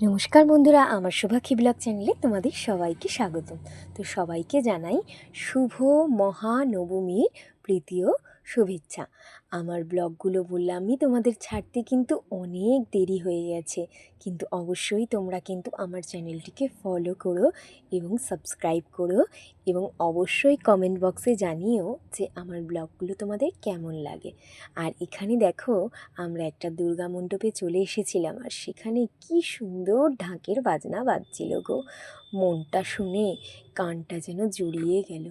নমস্কার বন্ধুরা, আমার শুভাক্ষী ব্লগ চ্যানেলে তোমাদের সবাইকে স্বাগতম। তো সবাইকে জানাই শুভ মহানবমীর প্রীতীয় শুভেচ্ছা। আমার ব্লগগুলো বললামই তোমাদের ছাড়তে কিন্তু অনেক দেরি হয়ে গেছে। কিন্তু অবশ্যই তোমরা কিন্তু আমার চ্যানেলটিকে ফলো করো এবং সাবস্ক্রাইব করো এবং অবশ্যই কমেন্ট বক্সে জানিও যে আমার ব্লগগুলো তোমাদের কেমন লাগে। আর এখানে দেখো, আমরা একটা দুর্গা মণ্ডপে চলে এসেছিলাম আর সেখানে কি সুন্দর ঢাকের বাজনা বাজছিল গো। মনটা শুনে কানটা যেন জড়িয়ে গেল।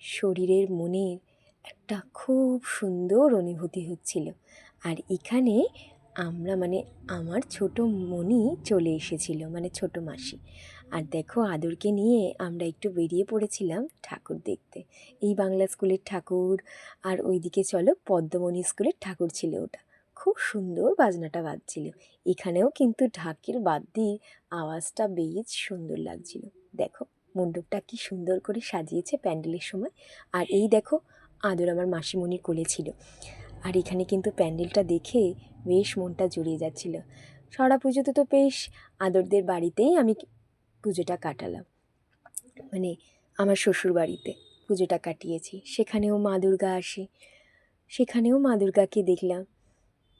শরীরের মনের একটা খুব সুন্দর অনুভূতি হচ্ছিল। আর এখানে আমরা মানে আমার ছোট মনি চলে এসেছিল মানে ছোট মাসি। আর দেখো আদরকে নিয়ে আমরা একটু বেরিয়ে পড়েছিলাম ঠাকুর দেখতে। এই বাংলা স্কুলের ঠাকুর আর ওইদিকে চলো পদ্মমণি স্কুলের ঠাকুর ছিল ওটা। খুব সুন্দর বাজনাটা বাজছিল। এখানেও কিন্তু ঢাকের বাদ্যির আওয়াজটা বেশ সুন্দর লাগছিল। দেখো, মণ্ডপটা কি সুন্দর করে সাজিয়েছে প্যান্ডেলের সময়। আর এই দেখো আদর আমার মাসিমণির কোলে ছিল। আর এখানে কিন্তু প্যান্ডেলটা দেখে বেশ মনটা জুড়িয়ে যাচ্ছিল। সরা পুজোতে তো বেশ আদরদের বাড়িতেই আমি পুজোটা কাটালাম। মানে আমার শ্বশুর বাড়িতে পুজোটা কাটিয়েছি। সেখানেও মা দুর্গা আসে। সেখানেও মা দুর্গাকে দেখলাম।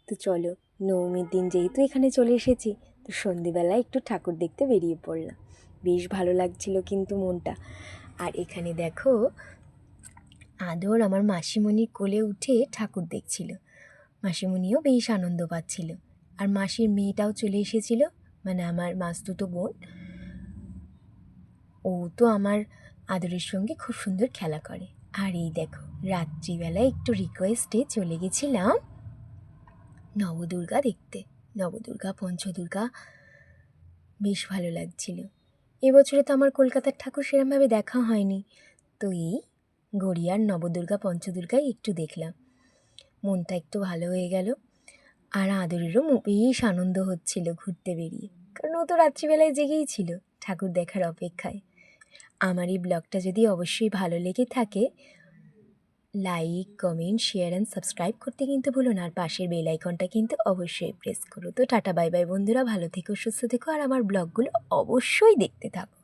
তো চলো, নবমীর দিন যেহেতু এখানে চলে এসেছি, তো সন্ধেবেলায় একটু ঠাকুর দেখতে বেরিয়ে পড়লাম। বেশ ভালো লাগছিল কিন্তু মনটা। আর এখানে দেখো আদর আমার মাসিমণির কোলে উঠে ঠাকুর দেখছিল। মাসিমণিও বেশ আনন্দ পাচ্ছিল। আর মাসির মেয়েটাও চলে এসেছিল মানে আমার মাসতুতো বোন। ও তো আমার আদরের সঙ্গে খুব সুন্দর খেলা করে। আর এই দেখো, রাত্রিবেলায় একটু রিকোয়েস্টে চলে গেছিলাম নবদুর্গা দেখতে। নবদুর্গা, পঞ্চদুর্গা বেশ ভালো লাগছিল। এবছরে তো আমার কলকাতার ঠাকুর সেরমভাবে দেখা হয়নি। তো এই গড়িয়ার নবদুর্গা পঞ্চদুর্গাই একটু দেখলাম। মনটা একটু ভালো হয়ে গেল আর আদরেরও বেশ আনন্দ হচ্ছিল ঘুরতে বেরিয়ে। কারণ ও তো রাত্রিবেলায় জেগেই ছিল ঠাকুর দেখার অপেক্ষায়। আমার এই ব্লগটা যদি অবশ্যই ভালো লেগে থাকে, like, comment, share and subscribe করতে কিন্তু ভুলো না। আর পাশের বেল আইকনটা কিন্তু অবশ্যই প্রেস করো। তো টাটা, বাই বাই বন্ধুরা, ভালো থেকো, সুস্থ থেকো। আর আমার ব্লগগুলো অবশ্যই দেখতে থাকো।